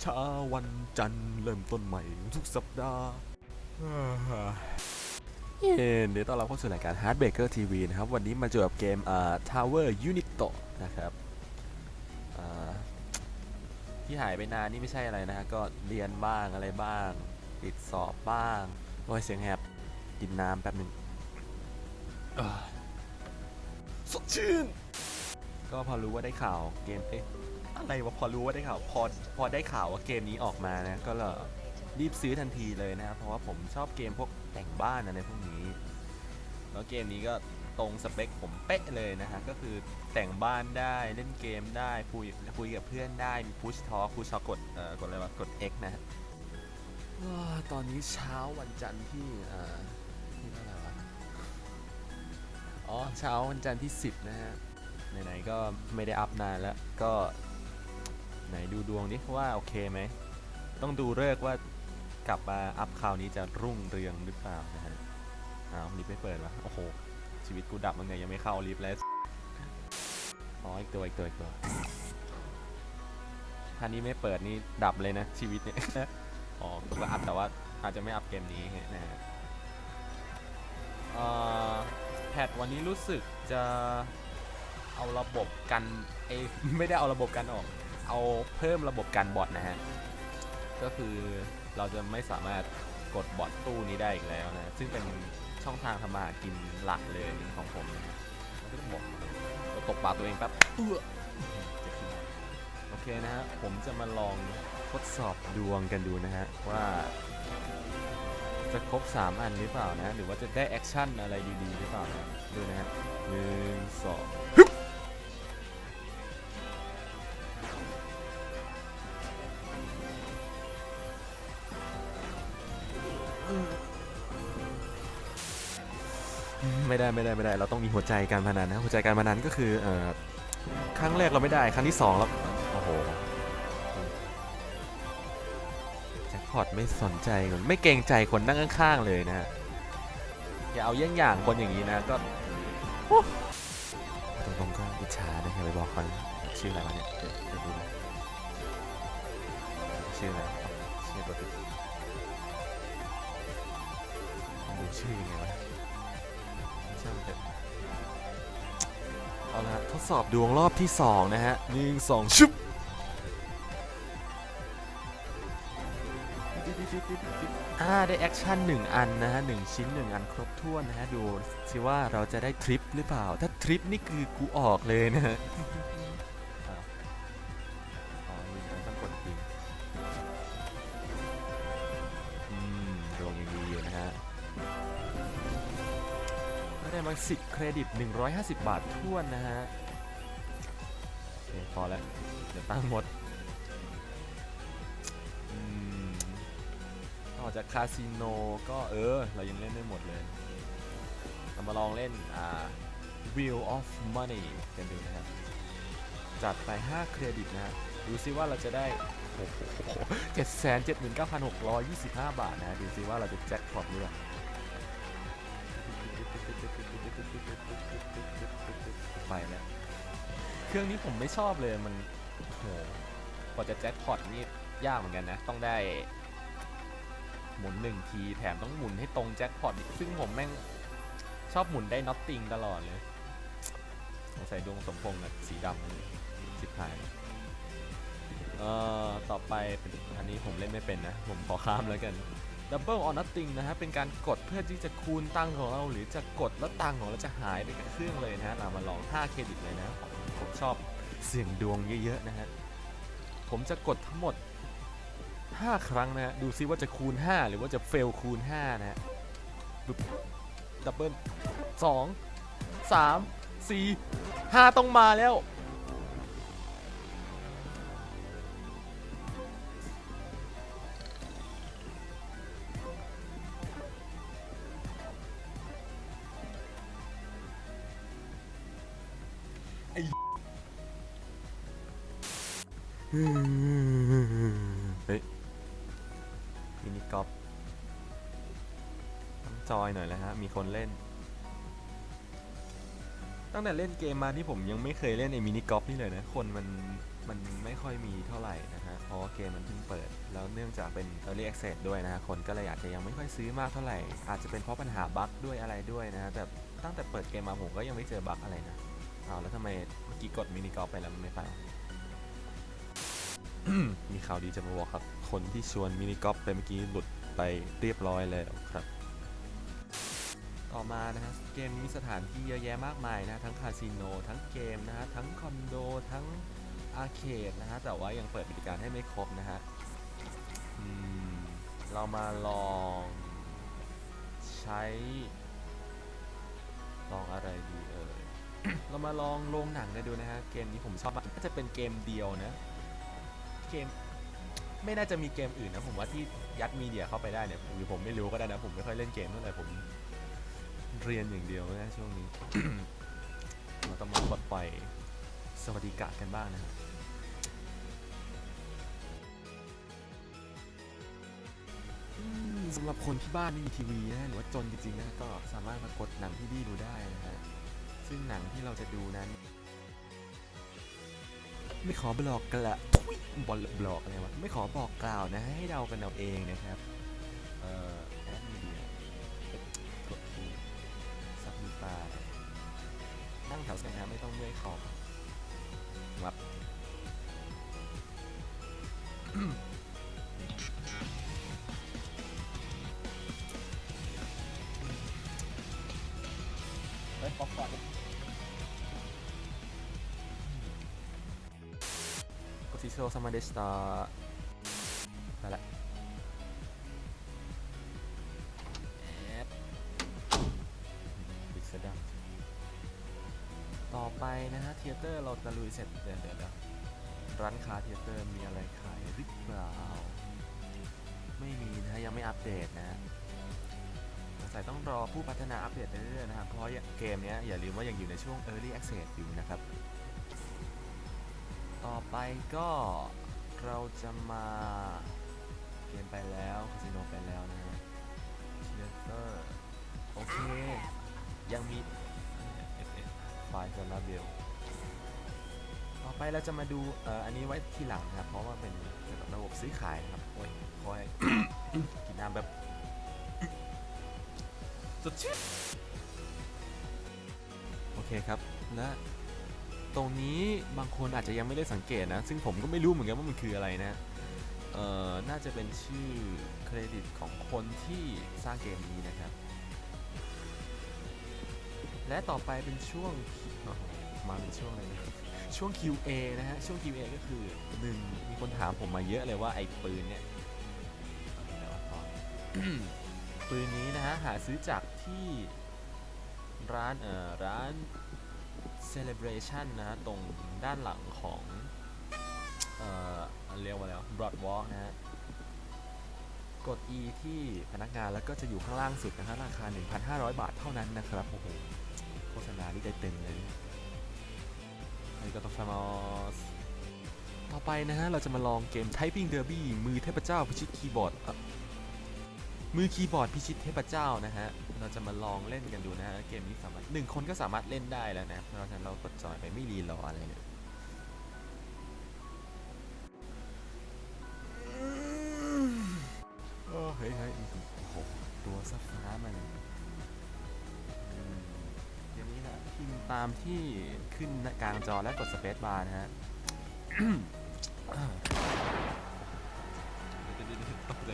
เช้าวันจันทร์เริ่มต้นใหม่ทุกสัปดาห์เย้เดี๋ยวต้อนรับเข้าสู่รายการ Hard Baker TV นะครับ วันนี้มาเจอกับเกมอ่า Tower Unito นะครับอ่าที่หายไปนานนี่ไม่ใช่อะไรนะฮะก็เรียนบ้างอะไรบ้าง ติดสอบบ้างโอ้ยเสียงแหบกินน้ำแป๊บหนึ่งอ่าสดชื่น ก็พอรู้ว่าได้ข่าวเกมเอ๊ะ อะไรวะพอรู้ว่าได้ข่าวพอพอได้ข่าวว่าเกมนี้ออกมานะก็เลยรีบซื้อทันทีเลยนะครับเพราะว่าผมชอบเกมพวกแต่งบ้านอะไรพวกนี้ แล้วเกมนี้ก็ตรงสเปคผมเป๊ะเลยนะฮะก็คือแต่งบ้านได้เล่นเกมได้คุยคุยกับเพื่อนได้มีพุชทอพุชทอกดเอ่อกดอะไรวะกด X นะฮะว้าตอนนี้เช้าวันจันทร์ที่เอ่อที่เท่าไหร่วะอ๋อเช้าวันจันทร์ที่ 10 นะฮะไหนๆก็ไม่ได้อัพนานแล้วก็ ไหนดูดวงดิว่าโอเคไหม ต้องดูเลิกว่ากลับมาอัพคราวนี้จะรุ่งเรืองหรือเปล่านะฮะอ้าวลิฟต์ไม่เปิดวะโอ้โห ชีวิตกูดับมันไงยังไม่เข้าลิฟต์แล้วอ๋ออีกตัวอีกตัวอีกตัวถ้านี้ไม่เปิดนี่ดับเลยนะชีวิตเนี่ยอ๋อก็อัพแต่ว่าอาจจะไม่อัพเกมนี้นะฮะแพทวันนี้รู้สึกจะเอาระบบกันเอไม่ได้เอาระบบกันออก เอาเพิ่มระบบกันบอทนะฮะ ก็คือเราจะไม่สามารถกดบอทตู้นี้ได้อีกแล้วนะ ซึ่งเป็นช่องทางทำมาหากินหลักเลยของผมนะฮะไม่ต้องบอกเราตกปากตัวเองแป๊บเอื้อโอเคนะฮะ ผมจะมาลองทดสอบดวงกันดูนะฮะ ว่าจะครบ 3 อันหรือเปล่านะ หรือว่าจะได้แอคชั่นอะไรดีๆหรือเปล่านะดูนะฮะหนึ่งสอง ไม่ได้ไม่ได้ เราต้องมีหัวใจการพนันนะหัวใจการพนันก็คือเอ่อครั้งแรกเราไม่ได้ครั้งที่สองแล้วโอ้โหแจ็คพอตไม่สนใจคนไม่เกรงใจคนนั่งข้างๆเลยนะฮะอย่าเอาเยี่ยงอย่างคนอย่างนี้นะก็ตรงๆก็อิจฉานะอย่าไปบอกเขานชื่ออะไรวะเนี่ยเดี๋ยวดูนะชื่ออะไรชื่อตัวติดดูชื่อยังไงวะ เอาละทดสอบดวงรอบที่ 2 นะฮะหนึ่งสองชุบอ่าได้แอคชั่น1 อันนะฮะหนึ่งชิ้น 1 อันครบถ้วนนะฮะ ดูสิว่าเราจะได้ทริปหรือเปล่า ถ้าทริปนี่คือกูออกเลยนะ ได้มา10เครดิต 150 บาทท้วนนะฮะโอเคพอแล้ว เดี๋ยวตั้งหมดอืมออกจากคาสิโนก็เออ เรายังเล่นไม่หมดเลยเรามาลองเล่น อ่า Wheel of Money กันดูนะครับ จัดไป 5 เครดิตนะฮะดูซิว่าเราจะได้โอ้โหเจ็ดแสนเจ็ดหมื่นเก้าพันหกร้อยยี่สิบห้าบาทนะ ดูซิว่าเราจะแจ็คพอตหรือเปล่า เครื่องนี้ผมไม่ชอบเลยมันโอ้โหกว่าจะแจ็คพอตนี่ยากเหมือนกันนะ ต้องได้ หมุนหนึ่งทีแถมต้องหมุนให้ตรงแจ็คพอตซึ่งผมแม่งชอบหมุนได้น็อตติงตลอดเลยสงสัยดวงสมพงษ์อะสีดำสิบหายเอ่อต่อไปเป็นอันนี้ผมเล่นไม่เป็นนะ ผมขอข้ามแล้วกัน Double or Nothing นะฮะ เป็นการกดเพื่อที่จะคูณตังของเรา หรือจะกดแล้วตังของเราจะหายไปกับเครื่องเลยนะฮะเรามาลอง 5 เครดิตเลยนะผม ผมชอบเสี่ยงดวงเยอะๆนะฮะ ผมจะกดทั้งหมด 5 ครั้งนะฮะ ดูซิว่าจะคูณ 5 หรือว่าจะเฟลคูณ 5 นะฮะดับเบิลสองสามสี่ห้าต้องมาแล้ว เฮ้ยมินิกอล์ฟต้องจอยหน่อยแล้วฮะ มีคนเล่น ตั้งแต่เล่นเกมมาที่ผมยังไม่เคยเล่นไอ้มินิกอล์ฟนี่เลยนะ คนมันมันไม่ค่อยมีเท่าไหร่นะฮะ เพราะว่าเกมมันเพิ่งเปิด แล้วเนื่องจากเป็น Early Access ด้วยนะฮะ คนก็เลยอาจจะยังไม่ค่อยซื้อมากเท่าไหร่ อาจจะเป็นเพราะปัญหาบั๊กด้วยอะไรด้วยนะฮะ แต่ตั้งแต่เปิดเกมมาผมก็ยังไม่เจอบั๊กอะไรนะ เอาวแล้วทำไมเมื่อกี้กดมินิกอล์ฟไปแล้วมันไม่ไป มีข่าวดีจะมาบอกครับ คนที่ชวนมินิกอล์ฟไปเมื่อกี้หลุดไปเรียบร้อยแล้วครับ ต่อมานะฮะเกมนี้มีสถานที่เยอะแยะมากมายนะทั้งคาสิโนทั้งเกมนะฮะทั้งคอนโดทั้งอาร์เคดนะฮะแต่ว่ายังเปิดบริการให้ไม่ครบนะฮะเรามาลองใช้ ลองอะไรดีเอ่ยเรามาลองโรงหนังกันดูนะฮะเกมนี้ผมชอบมากน่าจะเป็นเกมเดียวนะ เกม ไม่น่าจะมีเกมอื่นนะผมว่าที่ยัดมีเดียเข้าไปได้เนี่ยหรือผมไม่รู้ก็ได้นะ ผมไม่ค่อยเล่นเกมเท่าไหร่ผมเรียนอย่างเดียวนะช่วงนี้ เราต้องมาปลดปล่อยสวัสดิกะกันบ้างนะครับอืมสำหรับคนที่บ้านไม่มีทีวีนะหรือว่าจนจริงๆนะก็สามารถมากดหนังที่ดีดูได้นะฮะซึ่งหนังที่เราจะดูนั้น ไม่ขอบอกกละทุยบอลบล็อกอะไรวะ ไม่ขอบอกกล่าวนะ ให้เดากันเอาเองนะครับ เอ่อแอดมีเดียกดซับมีปลานั่งแถวสนาไม่ต้องเมื่อยคอ ちそうさまでしたไปละแอดบิ๊กเซดังต่อไปนะฮะเทยเตอร์เราตะลุยเสร็จเดี๋ยวเดี๋ยวเดี๋ยวร้านค้าเทยเตอร์มีอะไรขายหรือเปล่า ไม่มีนะฮะยังไม่อัปเดตนะฮะสงสัยต้องรอผู้พัฒนาอัปเดตเรื่อยๆนะครับ เพราะเกมเนี้ยอย่าลืมว่ายังอยู่ในช่วง Early Access อยู่นะครับ ต่อไปก็เราจะมาเกมไปแล้วคาสิโนไปแล้วนะฮะเชียร์เตอร์โอเค ยังมีไฟล์ซาราเบลต่อไปเราจะมาดูเอ่ออันนี้ไว้ทีหลังนะครับ เพราะว่าเป็นเกี่ยวกับระบบซื้อขายนะครับ โอ้ยคอยกินน้ำแบบสดชื่นโอเคครับและ ตรงนี้บางคนอาจจะยังไม่ได้สังเกตนะ ซึ่งผมก็ไม่รู้เหมือนกันว่ามันคืออะไรนะเอ่อน่าจะเป็นชื่อเครดิตของคนที่สร้างเกมนี้นะครับ และต่อไปเป็นช่วงมาเป็นช่วงอะไรนะช่วง QA นะฮะ ช่วง QA ก็คือหนึ่งมีคนถามผมมาเยอะเลยว่าไอ้ปืนเนี่ยปืนนี้นะฮะ หาซื้อจากที่ร้านเอ่อร้าน celebration นะฮะตรงด้านหลังของเอ่อเรียกว่าแล้ว broadwalk นะฮะกด E ที่พนักงานแล้วก็จะอยู่ข้างล่างสุดนะฮะราคา 1,500 บาทเท่านั้นนะครับโอ้โหโฆษณาที่ได้เต็มเลยอาริกาโตฟามอสต่อไปนะฮะ เราจะมาลองเกม Typing Derby มือเทพเจ้าพิชิตคีย์บอร์ด มือคีย์บอร์ดพิชิตเทพเจ้านะฮะ เราจะมาลองเล่นกันดูนะฮะ เกมนี้สามารถหนึ่งคนก็สามารถเล่นได้แล้วนะครับเพราะฉะนั้นเรากดจอยไปไม่รีรออะไรเลยโอ้เฮ้ยเฮ้ยโอ้โหตัวซับฟ้ามันอืมเดี๋ยวนี้นะพิมพ์ตามที่ขึ้นกลางจอและกดสเปซบาร์นะฮะเดี๋ยวเดี๋ยวเดี๋ยวตกใจ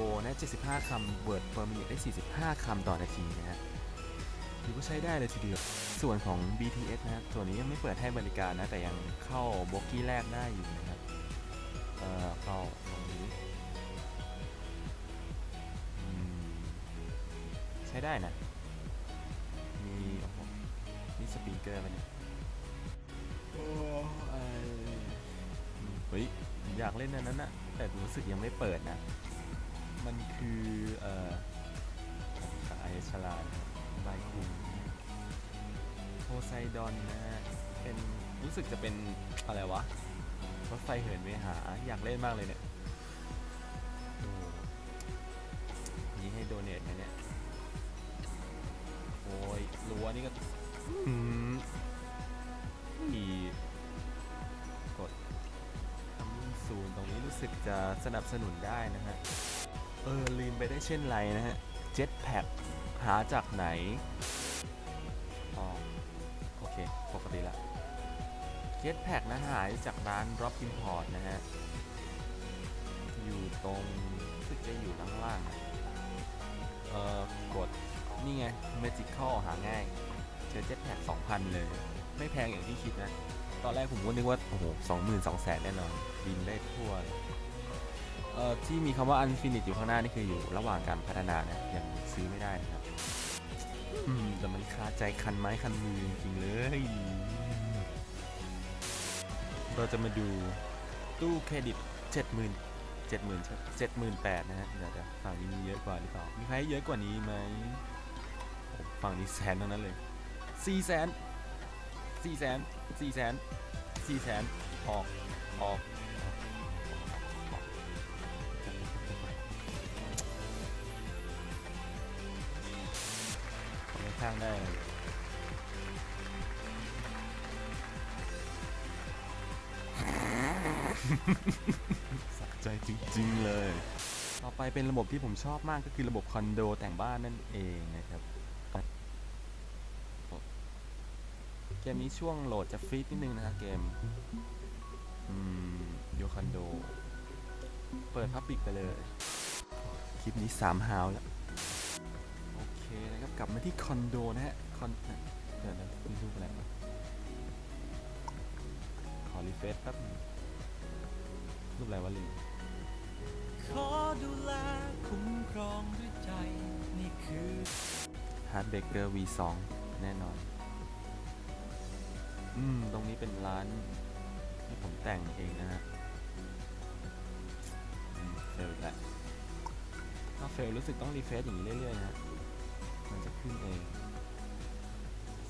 มโบนะ 75 คำ Word per minute ได้ 45 คำต่อนาทีนะฮะถือว่าใช้ได้เลยทีเดียว ส่วนของ BTS นะครับ ส่วนนี้ยังไม่เปิดให้บริการนะ แต่ยังเข้าโบกี้แรกได้อยู่นะครับ เอ่อเข้าตรงนี้ ใช้ได้นะ มีโอ้โหนี่สปีกเกอร์มันยโอ้ไออืมเฮ้ย อยากเล่นอันนั้นนะแต่รู้สึกยังไม่เปิดนะ มันคือเอ่อสายฉลาดใบคุงโพไซดอนนะฮะเป็นรู้สึกจะเป็นอะไรวะรถไฟเหินไปหาอยากเล่นมากเลยเนี่ยนี่ให้โดเนทนะเนี่ยโอ้ยรั้วนี่ก็อืมมีกดทำซูนตรงนี้รู้สึกจะสนับสนุนได้นะฮะ เออ ลืมไปได้เช่นไรนะฮะ เจ็ตแพคหาจากไหน อ๋อ โอเค ปกติละ เจ็ตแพคนะหายจากร้าน Drop Import นะฮะ อยู่ตรงสึกจะอยู่ล่างๆอะเออกด นี่ไง Magical หาง่าย เจอเจ็ตแพ็ค2,000 เลย ไม่แพงอย่างที่คิดนะ ตอนแรกผมก็นึกว่า โอ้โห20,000 200,000แน่นอน บินได้ทั่วเลย อ่อที่มีคำว่า Unfinished อยู่ข้างหน้านี่คืออยู่ระหว่างการพัฒนานะยังซื้อไม่ได้นะครับอืมแต่มันคาใจคันไม้คันมือจริงๆเลย เราจะมาดูตู้เครดิต 70,000 70,000ใช่78,000นะฮะเดี๋ยวเดี๋ยวฝั่งนี้มีเยอะกว่าหรือเปล่ามีใครให้เยอะกว่านี้ไหมโอ้ฝั่งนี้แสนทั้งนั้นเลย4แสน4แสน4แสน4แสนออกออก ข้างได้สะใจจริงๆเลย ต่อไปเป็นระบบที่ผมชอบมากก็คือระบบคอนโดแต่งบ้านนั่นเองนะครับเกมนี้ช่วงโหลดจะฟรีดนิดนึงนะครับเกมอืมโยคอนโด เปิดพับปิกไปเลย คลิปนี้3ฮาวแล้ว กลับมาที่คอนโดนะฮะคอนเดี๋ยวนะมีรูปอะไรวะขอรีเฟซแป๊บนึงรูปอะไรวะลิงขอดูแลคุ้มครองด้วยใจ นี่คือฮาร์ดเบเกอร์ V2 แน่นอน อืม ตรงนี้เป็นร้านที่ผมแต่งเองนะฮะอืมเฟลอีกแล้วถ้าเฟลรู้สึกต้องรีเฟซอย่างนี้เรื่อยๆนะฮะมันจะ ขึ้นเอง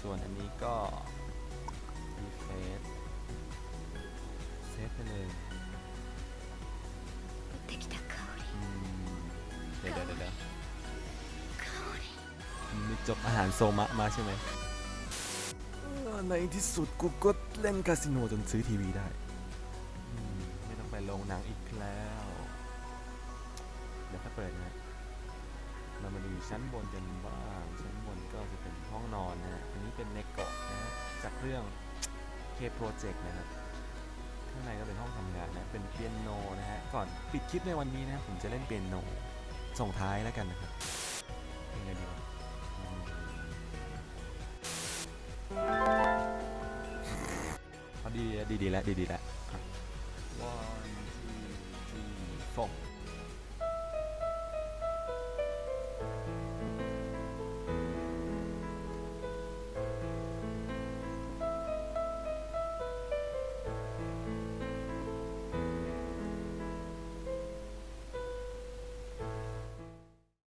ส่วนอันนี้ก็รีเฟซเซฟไปเลยเดี๋ยวเดี๋ยวเดี๋ยวมีจบอาหารโซมะมาใช่ไหมในที่สุดกูก็เล่นคาสิโนจนซื้อทีวีได้ไม่ต้องไปลงหนังอีกแล้ว เดี๋ยวถ้าเปิดนะ เรามาดูชั้นบนกันว่า ห้องนอนนะฮะอันนี้เป็นเนโกาะนะฮะจากเรื่อง K Project นะครับข้างในก็เป็นห้องทำงานนะเป็นเปียโนนะฮะก่อนปิดคลิปในวันนี้นะผมจะเล่นเปียโนส่งท้ายแล้วกันนะครับยังไงดีวะอืมเอาดีดีแล้วดีๆแล้ว one two three four